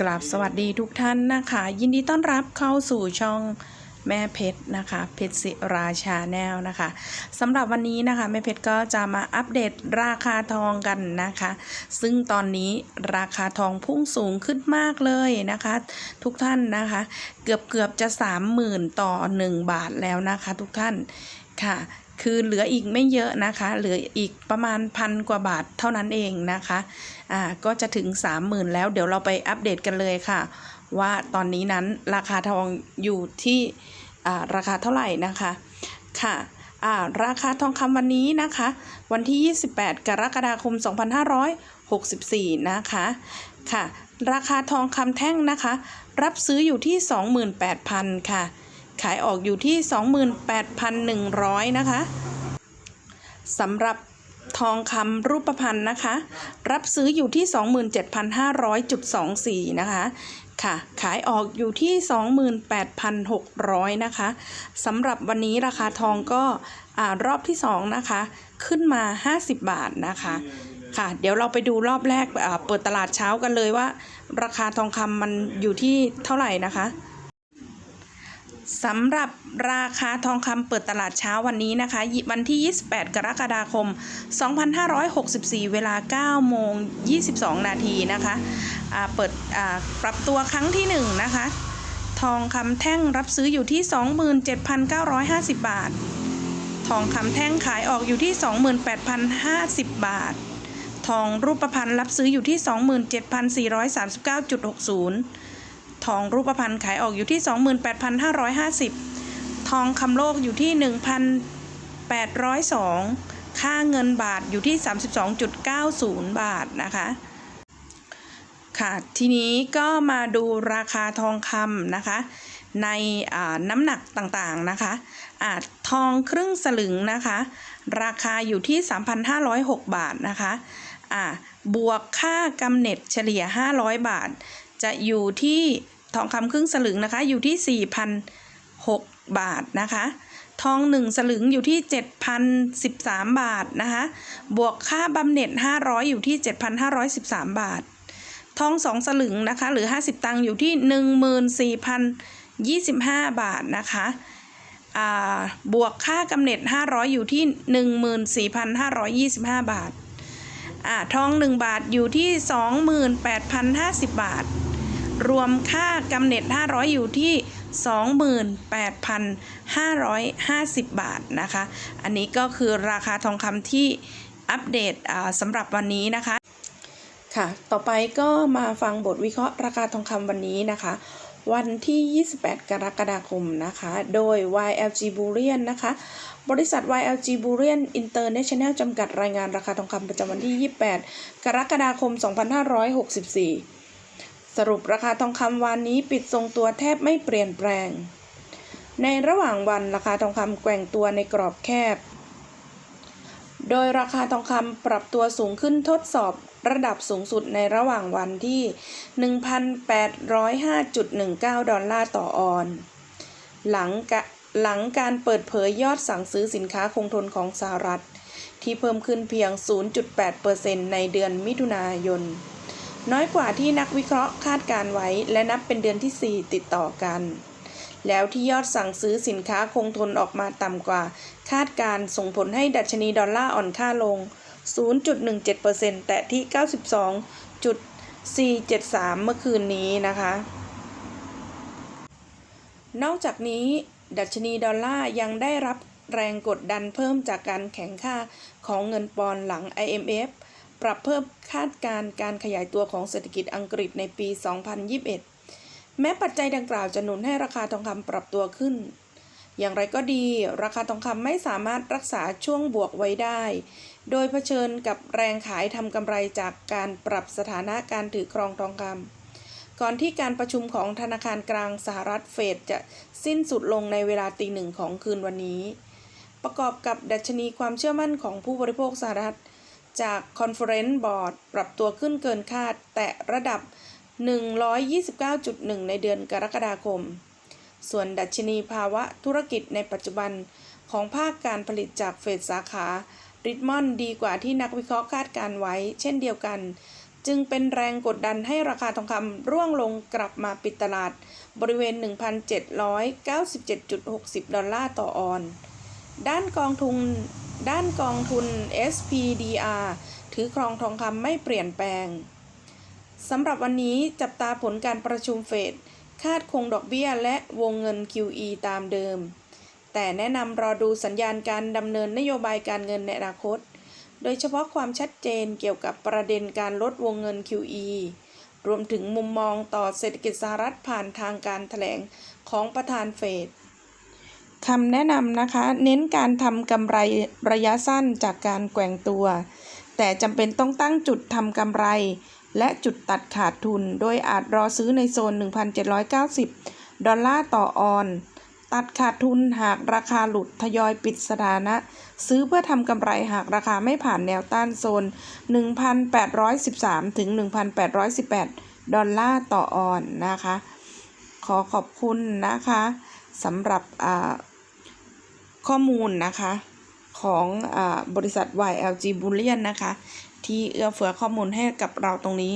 กราบสวัสดีทุกท่านนะคะ ยินดีต้อนรับเข้าสู่ช่องแม่เพชรนะคะเพชรศิราชาแนลนะคะสำหรับวันนี้นะคะแม่เพชรก็จะมาอัปเดตราคาทองกันนะคะ ซึ่งตอนนี้ราคาทองพุ่งสูงขึ้นมากเลยนะคะ ทุกท่านนะคะ เกือบเกือบจะ30,000ต่อ1บาทแล้วนะคะ ทุกท่านค่ะ คือเหลืออีกไม่เยอะนะคะ เหลืออีกประมาณพันกว่าบาทเท่านั้นเองนะคะอ่าก็จะถึง 30,000 แล้วเดี๋ยวเราไปอัปเดตกันเลยค่ะ ว่าตอนนี้นั้นราคาทองอยู่ที่อ่าราคาเท่าไหร่นะคะค่ะอ่าราคาทองคำวันนี้นะคะ วันที่ 28 กรกฎาคม 2564 นะคะค่ะ ราคาทองคำแท่งนะคะ รับซื้ออยู่ที่ 28,000 ค่ะ ขายออกอยู่ที่ 28,100 นะคะสำหรับทองคำรูปพรรณนะคะ รับซื้ออยู่ที่ 27,500.24 นะคะ ค่ะ ขายออกอยู่ที่ 28,600 นะคะสำหรับวันนี้ราคาทองก็อ่ารอบที่ 2 นะคะ ขึ้นมา 50 บาทนะคะ ค่ะ เดี๋ยวเราไปดูรอบแรกเปิดตลาดเช้ากันเลยว่า ราคาทองคำมันอยู่ที่เท่าไหร่นะคะ สำหรับราคาทองคำเปิดตลาดเช้าวันนี้นะคะ วันที่ 28 กรกฎาคม 2564 เวลา 9 โมง 22 นาทีนะคะเปิดปรับตัวครั้งที่ 1 นะคะ ทองคำแท่งรับซื้ออยู่ที่ 27,950 บาท ทองคำแท่งขายออกอยู่ที่ 28,050 บาท ทองรูปพรรณรับซื้ออยู่ที่ 27,439.60 ทองรูปพรรณขายออกอยู่ที่ 28,550 ทองคำโลกอยู่ที่ 1,802 ค่าเงินบาทอยู่ที่ 32.90 บาทนะคะค่ะทีนี้ก็มาดูราคาทองคำนะคะ ในน้ำหนักต่างๆนะคะอ่าทองครึ่งสลึงนะคะ ราคาอยู่ที่ 3,506 บาทนะคะอ่าบวกค่ากำเน็ตเฉลี่ย 500 บาท จะอยู่ที่ทองคำครึ่งสลึงนะคะ อยู่ที่ 4,006 บาทนะคะ ทอง 1 สลึงอยู่ที่ 7,013 บาทนะคะ บวกค่าบำเหน็จ 500 อยู่ที่ 7,513 บาท ทอง 2 สลึงนะคะ หรือ 50 ตังค์อยู่ที่ 14,025 บาทนะคะบวกค่ากำเน็ต500 อยู่ที่ 14,525 บาทอทอง 1 บาทอยู่ที่ 28,050 บาท รวมค่ากำเน็ต500 อยู่ที่ 28,550 บาทนะคะ อันนี้ก็คือราคาทองคำที่อัปเดตสำหรับวันนี้นะคะ ค่ะ ต่อไปก็มาฟังบทวิเคราะห์ราคาทองคำวันนี้นะคะ วันที่ 28 กรกฎาคมนะคะ โดย YLG Bullion นะคะ บริษัท YLG Bullion International จำกัดรายงานราคาทองคำประจำวันที่ 28 กรกฎาคม 2564 สรุปราคาทองคำวันนี้ปิดทรงตัวแทบไม่เปลี่ยนแปลง ในระหว่างวันราคาทองคำแกว่งตัวในกรอบแคบ โดยราคาทองคำปรับตัวสูงขึ้นทดสอบระดับสูงสุดในระหว่างวันที่ 1,805.19 ดอลลาร์ต่อออนซ์หลังกะหลังการเปิดเผยยอดสั่งซื้อสินค้าคงทนของสหรัฐ ที่เพิ่มขึ้นเพียง 0.8%ในเดือนมิถุนายน น้อยกว่าที่นักวิเคราะห์คาดการไว้ และนับเป็นเดือนที่ 4 ติดต่อกัน แล้วที่ยอดสั่งซื้อสินค้าคงทนออกมาต่ำกว่า คาดการส่งผลให้ดัชนีดอลลาร์อ่อนค่าลง 0.17%แต่ที่ 92.473 เมื่อคืนนี้นะคะ นอกจากนี้ ดัชนีดอลลาร์ยังได้รับแรงกดดันเพิ่มจากการแข่งค่าของเงินปอนด์หลัง IMF ปรับเพิ่มคาดการณ์การขยายตัวของเศรษฐกิจอังกฤษในปี 2021 แม้ปัจจัยดังกล่าวจะหนุนให้ราคาทองคำปรับตัวขึ้น อย่างไรก็ดี ราคาทองคำไม่สามารถรักษาช่วงบวกไว้ได้ โดยเผชิญกับแรงขายทำกำไรจากการปรับสถานะการถือครองทองคำก่อนที่การประชุมของธนาคารกลางสหรัฐเฟดจะสิ้นสุดลงในเวลาตีหนึ่งของคืนวันนี้ ประกอบกับดัชนีความเชื่อมั่นของผู้บริโภคสหรัฐ จาก Conference Board ปรับตัวขึ้นเกินคาด แตะระดับ 129.1 ในเดือนกรกฎาคม ส่วนดัชนีภาวะธุรกิจในปัจจุบันของภาคการผลิตจากเฟดสาขาริดมอนด์ดีกว่าที่นักวิเคราะห์คาดการไว้ เช่นเดียวกัน จึงเป็นแรงกดดันให้ราคาทองคำร่วงลงกลับมาปิดตลาด บริเวณ 1,797.60 ดอลลาร์ต่อออน ด้านกองทุน ด้านกองทุน SPDR ถือครองทองคำไม่เปลี่ยนแปลงสำหรับวันนี้จับตาผลการประชุมเฟดคาดคงดอกเบี้ยและวงเงิน QE ตามเดิม แต่แนะนำรอดูสัญญาณการดำเนินนโยบายการเงินในอนาคต โดยเฉพาะความชัดเจนเกี่ยวกับประเด็นการลดวงเงิน QE รวมถึงมุมมองต่อเศรษฐกิจสหรัฐผ่านทางการแถลงของประธานเฟด คำแนะนำนะคะ เน้นการทำกำไรระยะสั้นจากการแกว่งตัว แต่จำเป็นต้องตั้งจุดทำกำไร และจุดตัดขาดทุน โดยอาจรอซื้อในโซน 1,790 ดอลลาร์ต่อออน ตัดขาดทุนหากราคาหลุดทยอยปิดสถานะ ซื้อเพื่อทำกำไรหากราคาไม่ผ่านแนวต้านโซน 1,813 ถึง 1,818 ดอลลาร์ต่อออนนะคะ ขอขอบคุณนะคะ สำหรับข้อมูลนะคะของอบริษัท YLG Bullion นะคะ ที่เอื้อเฟื้อข้อมูลให้กับเราตรงนี้